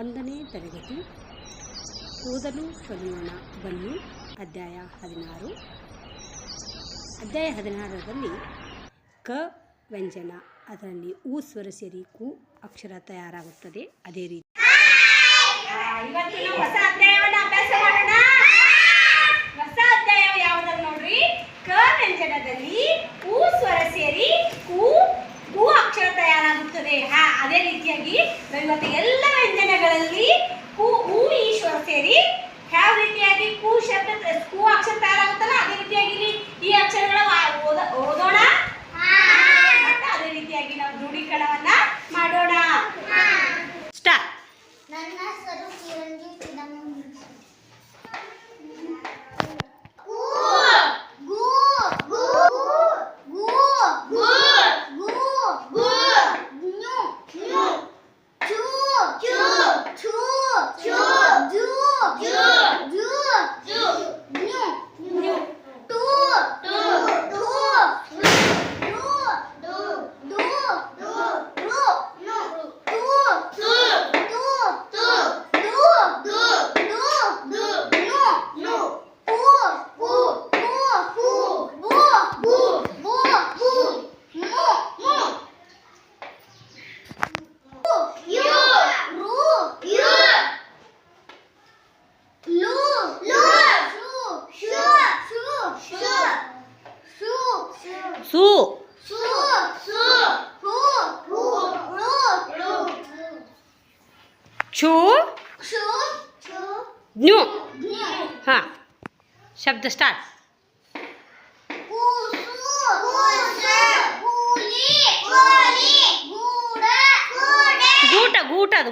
ಒಂದನೇ ತರಗತಿ. ಓದಲು ಕಲಿಯೋಣ ಬನ್ನಿ. ಅಧ್ಯಾಯ ಹದಿನಾರು. ಅಧ್ಯಾಯ ಹದಿನಾರರಲ್ಲಿ ಕ ವ್ಯಂಜನ. ಅದರಲ್ಲಿ ಊ ಸ್ವರ ಸೇರಿ ಕು ಅಕ್ಷರ ತಯಾರಾಗುತ್ತದೆ. ಅದೇ ರೀತಿ ಕ ವ್ಯಂಜನದಲ್ಲಿ ಊ ಸ್ವರ ಸೇರಿ ಕು ಹೂ ಅಕ್ಷರ ತಯಾರಾಗುತ್ತದೆ. ಹಾ, ಅದೇ ರೀತಿಯಾಗಿ ಇವತ್ತು ಎಲ್ಲ ವ್ಯಂಜನಗಳಲ್ಲಿ ಹೂ ಹೂ ಈಶ್ವರ ಸೇರಿ ಯಾವ ರೀತಿಯಾಗಿ ಕೂ ಶಬ್ದ ಹೂ ಅಕ್ಷರ छू? छू हाँ। शब्द स्टार्ट गूट गूट अद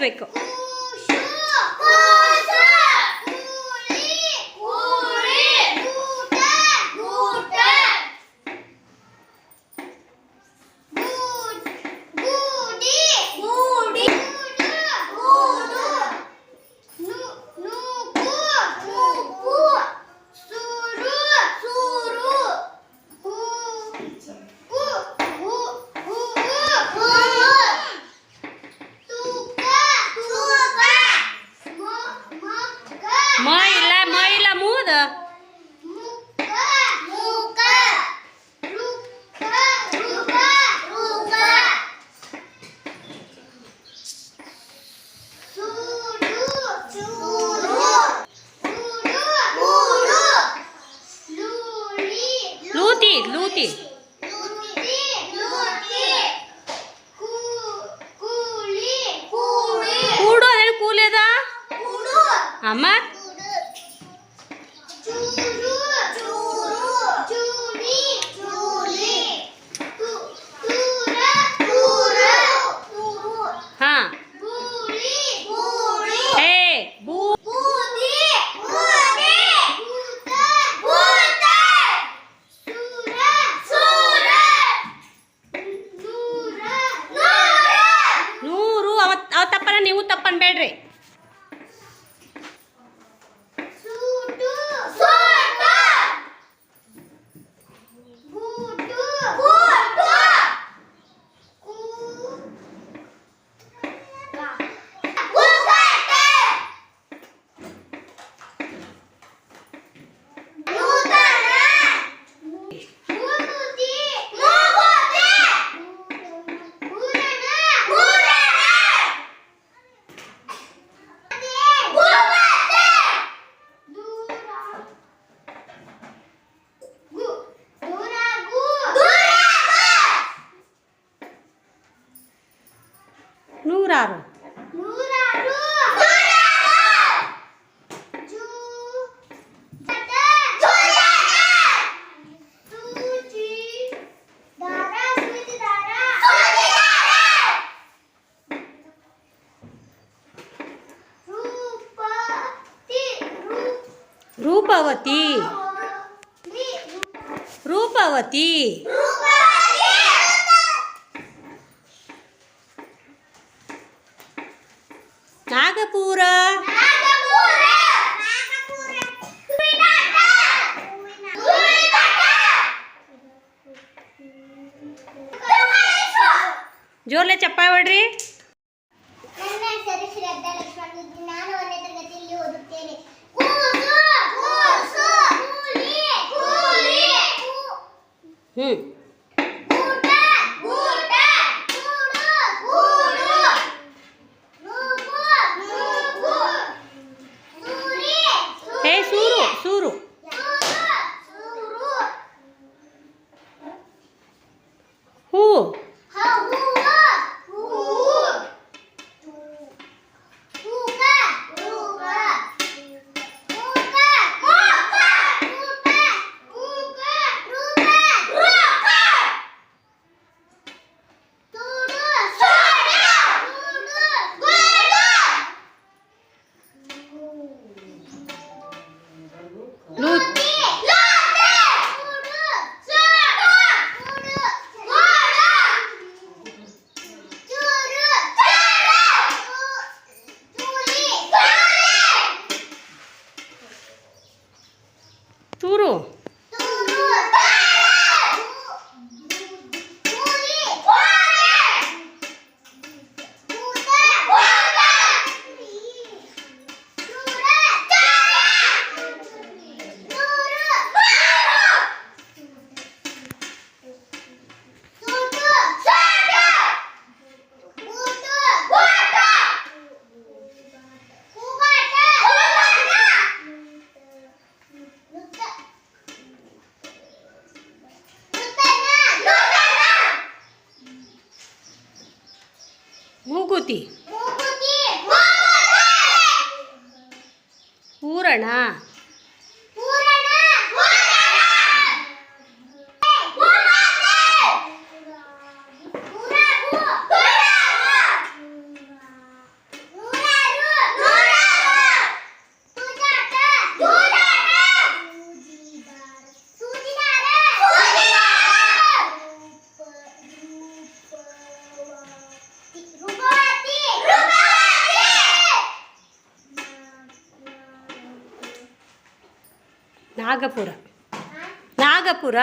rico. ரூபவதி நாகபூர ಜೋರ್ಲೆ ಚಪ್ಪಾವಡ್ರಿ ನನ್ನ ಹೆಸರು ಶ್ರದ್ಧಾ ಲಕ್ಷ್ಮಣ್ ನಾನು ಒಂದನೇ ತರಗತಿಯಲ್ಲಿ ಓದುತ್ತೇನೆ 嗯。tudo ಮೂಕುತಿ ಊರಣ ನಾಗಪುರ. ನಾಗಪುರ.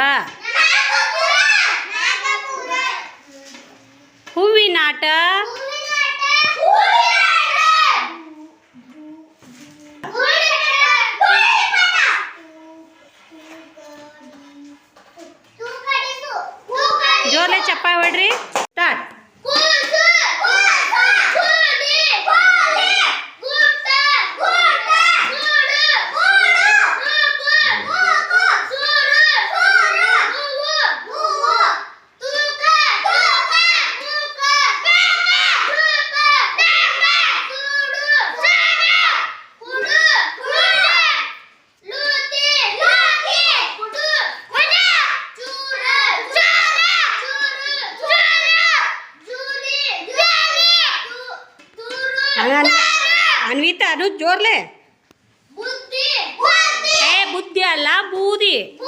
ಹೂವಿನಾಟ ಜೋರ್ಲೆ ಚಪ್ಪ ಹೊಡ್ರಿ. ಜೋರ್ಲೆ? ಬುದ್ಧಿ. ಅಲ್ಲ ಬೂದಿ.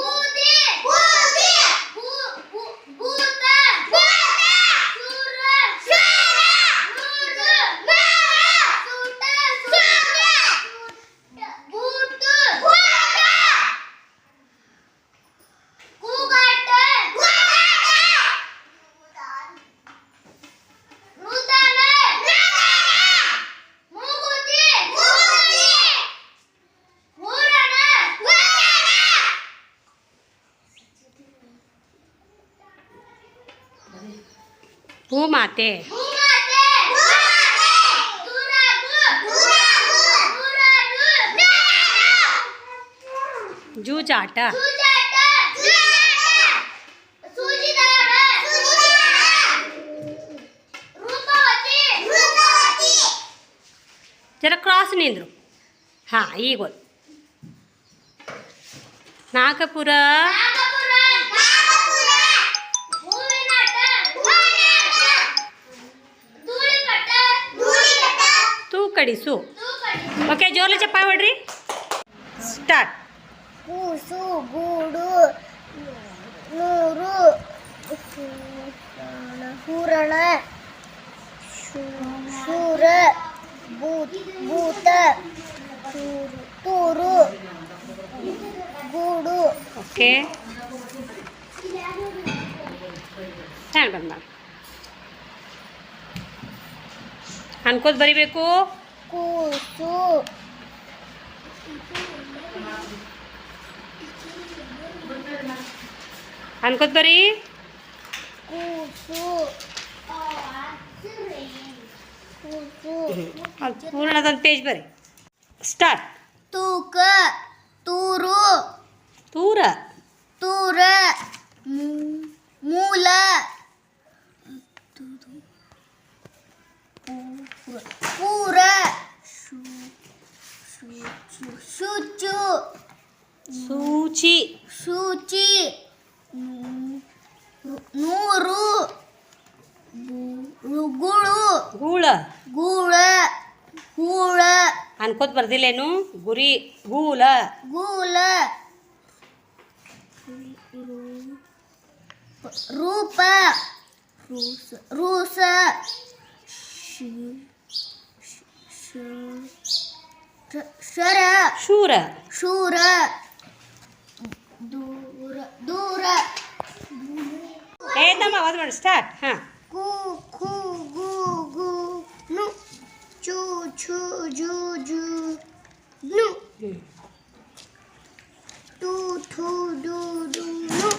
ರೂಪವತಿ ರೂಪವತಿ ಜರ ಕ್ರಾಸ್ ನಿಂದ್ರು ಹಾಂ ಈಗ ಒಂದು ನಾಗಪುರ ನಾಗಪುರ ನಾಗಪುರ ತೂಕಡಿಸು. ತೂಕಡಿ ಓಕೆ ಜೋರ್ಲ ಚಪ್ಪ ಹೊಡ್ರಿ. ಸ್ಟಾರ್ಟ್ ಕೂಸು ಗೂಡು ನೂರು ಹೂರಣ ಶೂರ ಭೂತ ತೂರು ಗೂಡು. ಓಕೆ ಸ್ಟ್ಯಾಂಡ್ ಬಂದ ಅನ್ಕೋದ್ ಬರಿಬೇಕು. కూసు అనుకోద్దు మరి కూసు पूर्ण पेज बरे स्टार्ट तूक तूरू तूर तूर मूल ತೂರ ಮೂ- ಮೂಲ ಪೂರ ಶುಚು ಸೂಚಿ ಶುಚಿ ನೂ- ನೂರು ಗು- ಗುಳು ಗೂಳ ಗೂಳ ಗೂಳ ಅನ್ಕೋದ್ ಬರ್ದಿಲ್ಲೇನು ಗುರಿ ಗೂಲ ಗೂಲ ರೂಪ ರೂಸ ರೂಸ ಶಿ- ಶಿ- ಶ- ಶರ ಶೂರ ಶೂರ ದೂರ ದೂರ ಏ ತಮ್ಮ ಅವಾಜ್ ಮಾಡಿ ಸ್ಟಾರ್ಟ್ ಹಾಂ ಕು ಖು ಗು ಗು ನು ಚು ಛು ಜು ಜು ನು ಟು ಥು ಡು ಡು ನು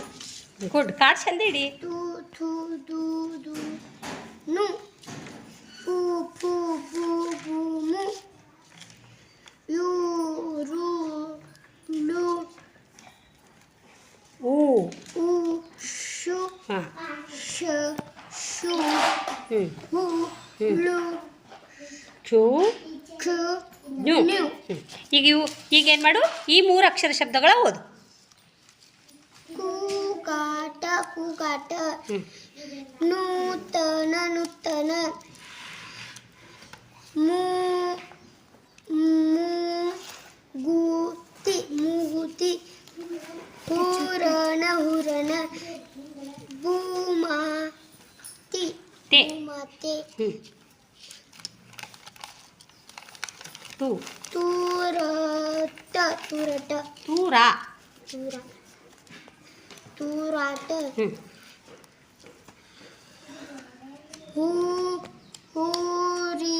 ಗುಡ್ ಕಾರ್ಡ್ ಚಂದ ಇಡಿ ಟು ಥು ಡು ಡು ನು ಪು ಪು ಪು ಪು ಮು. ಯು ರು ಲು. ಉ ಉ ಶು. ಶ ಶು. ಹು ಹ್ಮ್. ಲು ಚೂ ಕ ನ್ಯೂ ನ್ಯೂ ಈಗ ಇವು ಈಗ ಏನು ಮಾಡು? ಈ ಮೂರು ಅಕ್ಷರ ಶಬ್ದಗಳ ಓದು. ಕೂಗಾಟ ಕೂಗಾಟ ನೂತನ ನೂತನ. மூ மூகுத்தி மூகுத்தி பூரண ஹுரண பூமாத்தி பூமாத்தி. தூ. தூரட்ட தூரட்ட. தூரா. தூரா. தூராட்ட. ஊ ஊரீ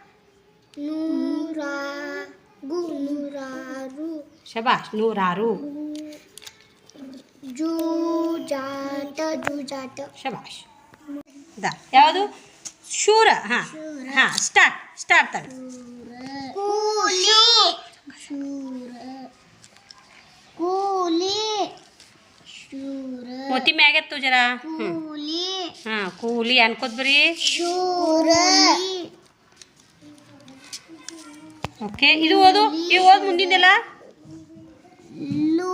ನೂರಾಗು ನೂರಾರು ಶಬಾಷ್ ನೂರಾರು. ಜೂಜಾಟ ಜೂಜಾಟ. ಶಬಾಷ್. ದ ಯಾವುದು? ಶೂರ ಹಾಂ ಹಾಂ ಸ್ಟಾರ್ಟ್ ಸ್ಟಾರ್ಟ್ ತಗ ಕೂಲಿ. ಶೂರ. ಕೂಲಿ. ಶೂರ. ಮೋತಿ ಮ್ಯಾಗೆತ್ತು ಜರ ಕೂಲಿ. ಹಾಂ ಕೂಲಿ ಅನ್ಕೋತ ಬರೀ. ಶೂರ. ಓಕೆ ಇದು ಓದು ಇದು ಓದ್ ಮುಂದಿಂದೆಲ್ಲ ಲು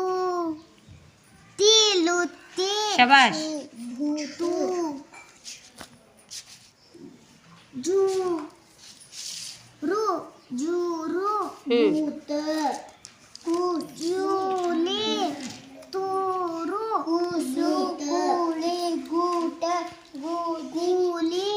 ತಿ ಲುತ್ತಿ ಶಬಾಷ್ ಭೂತು ಜೂ ರು ಜೂರು ಹ್ಮ್. ಭೂತ ಕುಜೂಲಿ ತೂರು ಕೂಸು ಕೂಳಿ ಗೂಟ ಗೂಲಿ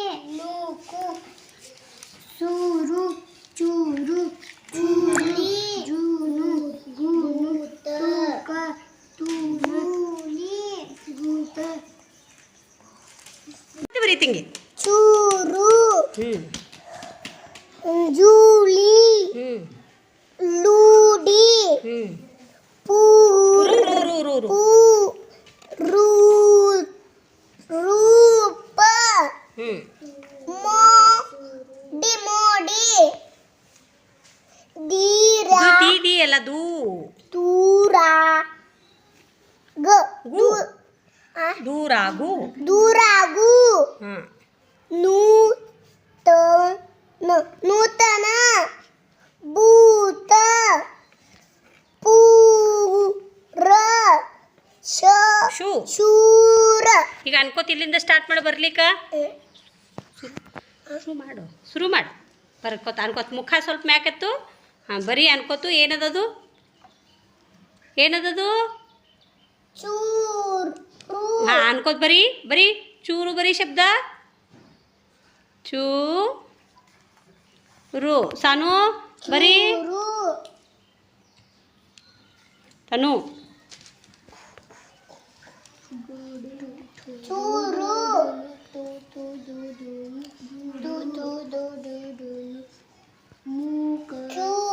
ಅಲ್ಲ ದೂ ದೂರ ಗ ಗು. ದೂ- ಆ? ದೂರಾಗು ದೂರಾಗು ಹಾಂ ನೂತ ನ- ನೂತನ ಭೂತ ಪೂರ ಶ ಶೂ ಶೂರ ಈಗ ಅನ್ಕೋತ ಇಲ್ಲಿಂದ ಸ್ಟಾರ್ಟ್ ಮಾಡಿ ಬರ್ಲಿಕ್ಕ ಶುರು ಮಾಡು ಶುರು ಮಾಡು ಬರ್ಕೋತ ಅನ್ಕೋತ ಮುಖ ಸ್ವಲ್ಪ ಮ್ಯಾಕೆತ್ತು ಹಾಂ ಬರೀ ಅನ್ಕೋತು ಏನದದು? ಏನದದು? ಹಾಂ ಅನ್ಕೋತ್ ಬರೀ ಬರೀ ಚೂರು ಬರೀ ಶಬ್ದ. ಚೂ ರು ಸಾನು ಬರೀ ತನು. ಚೂರು.